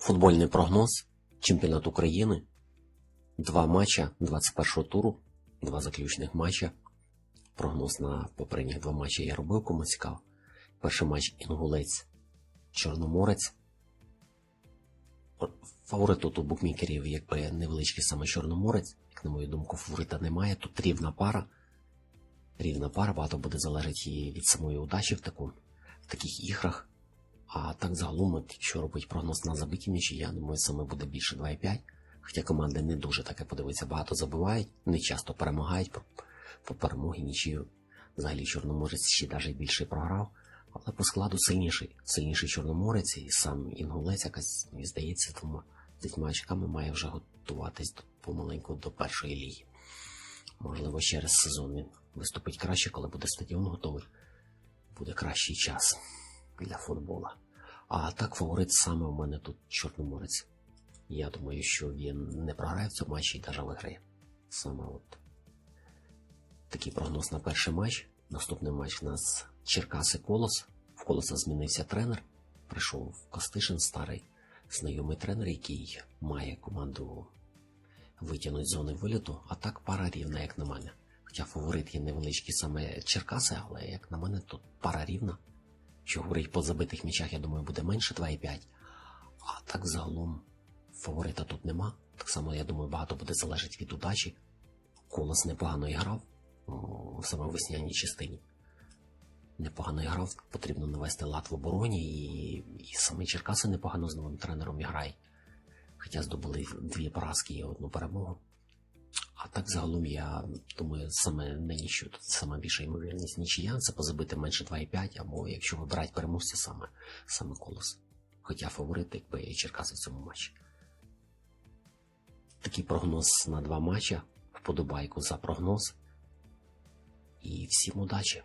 Футбольний прогноз. Чемпіонат України. Два матча 21-го туру, два заключних матча. Прогноз на попередніх два матчі я робив, кому цікаво. Перший матч Інгулець Чорноморець. Фаворит тут у букмекерів, якби невеличкий саме Чорноморець. Як на мою думку, фаворита немає. Тут рівна пара. Рівна пара, багато буде залежати і від самої удачі в, таку, в таких іграх. А так загалом, якщо робить прогноз на забиті м'ячі, я думаю, саме буде більше 2,5. Хоча команди не дуже таке подивиться, багато забивають, не часто перемагають по, по перемогі нічию. Взагалі Чорноморець ще навіть більше програв. Але по складу сильніший. Сильніший Чорноморець і сам Інгулець якась, мені здається, тому з дітьма очками має вже готуватись помаленьку до першої ліги. Можливо, через сезон він виступить краще, коли буде стадіон готовий. Буде кращий час для футбола. А так фаворит саме у мене тут Чорноморець. Я думаю, що він не програє в цьому матчі і навіть виграє. Саме от такий прогноз на перший матч. Наступний матч у нас Черкаси Колос. В Колоса змінився тренер. Прийшов Костишин, старий знайомий тренер, який має команду витягнути з зони виліту, а так пара рівна, як на мене. Хоча фаворит є невеличкий саме Черкаси, але як на мене, тут пара рівна. Говорить по забитих м'ячах, я думаю, буде менше 2,5. А так загалом фаворита тут нема. Так само, я думаю, багато буде залежати від удачі. Колос непогано грав саме в весняній частині. Непогано грав, потрібно навести лад в обороні, і, і саме Черкаси непогано з новим тренером грає. Хоча здобули дві поразки і одну перемогу. Так загалом я думаю, саме нині що тут саме більша ймовірність нічия, це позабити менше 2,5, або якщо вибирати переможця саме, саме колос. Хоча фаворит, якби і Черкаси в цьому матчі. Такий прогноз на два матча. Вподобайку за прогноз. І всім удачі!